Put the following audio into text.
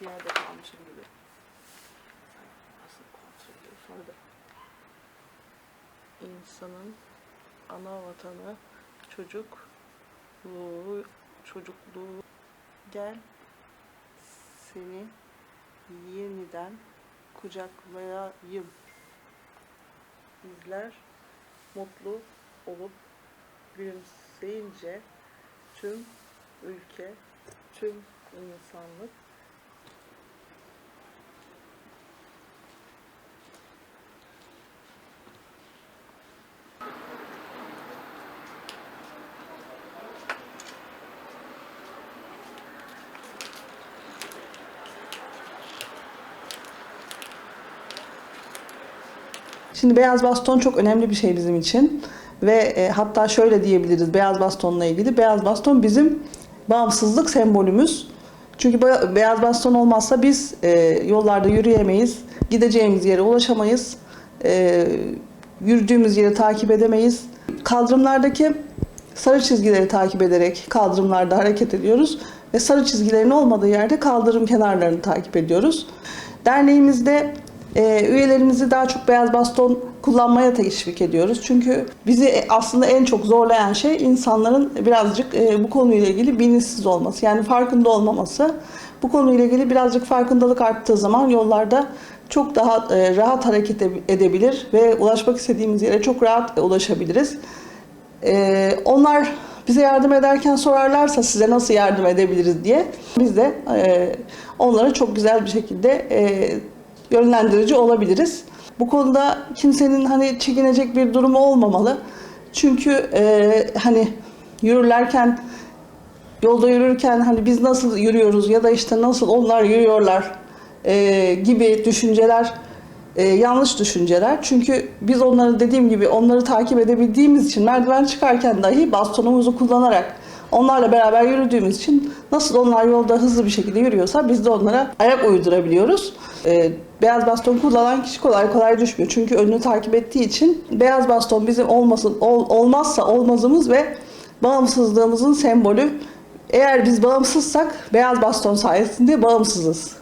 yerde kalmışım gibi. Nasıl kontrol ediyor sonra da. İnsanın ana vatanı çocukluğu, çocukluğu gel seni yeniden kucaklayayım. Bizler mutlu olup gülümseyince tüm ülke, tüm insanlık Şimdi beyaz baston çok önemli bir şey bizim için ve e, hatta şöyle diyebiliriz beyaz bastonla ilgili. Beyaz baston bizim bağımsızlık sembolümüz. Çünkü be- beyaz baston olmazsa biz e, yollarda yürüyemeyiz, gideceğimiz yere ulaşamayız, e, yürüdüğümüz yeri takip edemeyiz. Kaldırımlardaki sarı çizgileri takip ederek kaldırımlarda hareket ediyoruz ve sarı çizgilerin olmadığı yerde kaldırım kenarlarını takip ediyoruz. Derneğimizde e, üyelerimizi daha çok beyaz baston kullanmaya teşvik ediyoruz. Çünkü bizi aslında en çok zorlayan şey insanların birazcık e, bu konuyla ilgili bilinçsiz olması. Yani farkında olmaması. Bu konuyla ilgili birazcık farkındalık arttığı zaman yollarda çok daha e, rahat hareket edebilir ve ulaşmak istediğimiz yere çok rahat ulaşabiliriz. Ee, onlar bize yardım ederken sorarlarsa size nasıl yardım edebiliriz diye biz de e, onlara çok güzel bir şekilde e, yönlendirici olabiliriz. Bu konuda kimsenin hani çekinecek bir durumu olmamalı. Çünkü e, hani yürürlerken yolda yürürken hani biz nasıl yürüyoruz ya da işte nasıl onlar yürüyorlar e, gibi düşünceler e, yanlış düşünceler. Çünkü biz onları dediğim gibi onları takip edebildiğimiz için merdiven çıkarken dahi bastonumuzu kullanarak onlarla beraber yürüdüğümüz için nasıl onlar yolda hızlı bir şekilde yürüyorsa biz de onlara ayak uydurabiliyoruz. E, beyaz baston kullanan kişi kolay kolay düşmüyor. Çünkü önünü takip ettiği için beyaz baston bizim olmasın ol- olmazsa olmazımız ve bağımsızlığımızın sembolü. Eğer biz bağımsızsak beyaz baston sayesinde bağımsızız.